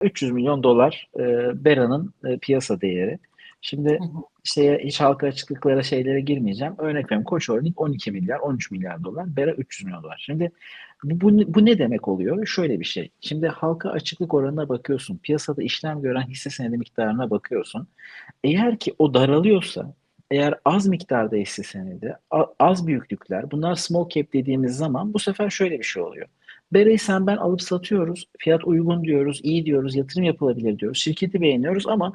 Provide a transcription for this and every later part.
300 milyon dolar e, Bera'nın e, piyasa değeri. Şimdi şeye hiç halka açıklıklara şeylere girmeyeceğim. Örnek veriyorum Koç Holding 12 milyar, 13 milyar dolar, Bera 300 milyon dolar. Şimdi bu, bu, bu ne demek oluyor? Şöyle bir şey. Şimdi halka açıklık oranına bakıyorsun. Piyasada işlem gören hisse senedi miktarına bakıyorsun. Eğer ki o daralıyorsa, eğer az miktarda hisse senedi, az büyüklükler, bunlar small cap dediğimiz zaman bu sefer şöyle bir şey oluyor. Bera'yı sen ben alıp satıyoruz. Fiyat uygun diyoruz, iyi diyoruz, yatırım yapılabilir diyoruz. Şirketi beğeniyoruz ama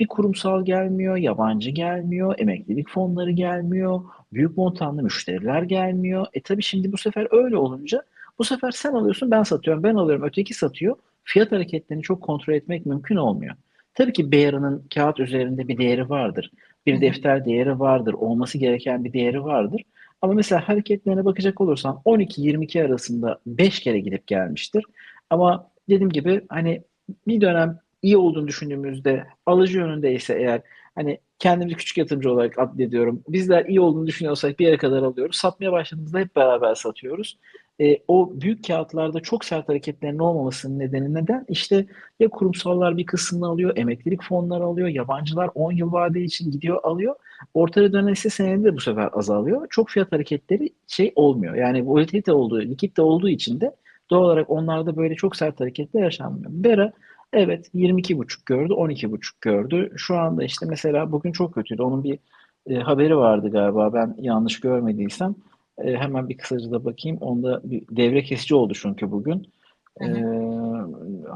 bir kurumsal gelmiyor, yabancı gelmiyor, emeklilik fonları gelmiyor, büyük montanlı müşteriler gelmiyor. E tabii şimdi bu sefer öyle olunca bu sefer sen alıyorsun ben satıyorum, ben alıyorum öteki satıyor. Fiyat hareketlerini çok kontrol etmek mümkün olmuyor. Tabii ki Bear'ın kağıt üzerinde bir değeri vardır. Bir defter değeri vardır. Olması gereken bir değeri vardır. Ama mesela hareketlerine bakacak olursan 12-22 arasında 5 kere gidip gelmiştir. Ama dediğim gibi hani bir dönem iyi olduğunu düşündüğümüzde alıcı yönündeyse eğer hani kendimizi küçük yatırımcı olarak addediyorum. Bizler iyi olduğunu düşünüyorsak bir yere kadar alıyoruz. Satmaya başladığımızda hep beraber satıyoruz. E, o büyük kağıtlarda çok sert hareketlerin olmamasının nedeni neden? İşte ya kurumsallar bir kısmını alıyor, emeklilik fonları alıyor, yabancılar 10 yıl vade için gidiyor alıyor. Ortaya dönen hisse senedi de bu sefer azalıyor. Çok fiyat hareketleri şey olmuyor. Yani volatilite olduğu, likit olduğu için de doğal olarak onlarda böyle çok sert hareketler yaşanmıyor. Bera evet 22,5 gördü, 12,5 gördü. Şu anda işte mesela bugün çok kötüydü. Onun bir e, haberi vardı galiba ben yanlış görmediysem. E, hemen bir kısaca da bakayım. Onda bir devre kesici oldu çünkü bugün. Hı E,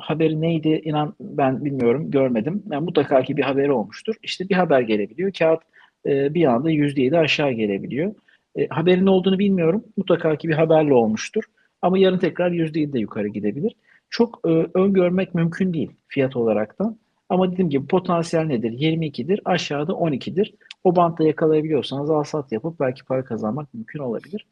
haberi neydi inan ben bilmiyorum görmedim. Yani mutlaka ki bir haberi olmuştur. İşte bir haber gelebiliyor. Kağıt e, bir anda %7 aşağı gelebiliyor. E, haberin olduğunu bilmiyorum. Mutlaka ki bir haberle olmuştur. Ama yarın tekrar %7 de yukarı gidebilir. Çok e, öngörmek mümkün değil fiyat olaraktan. Ama dediğim gibi potansiyel nedir? 22'dir, aşağıda 12'dir. O bantta yakalayabiliyorsanız al sat yapıp belki para kazanmak mümkün olabilir.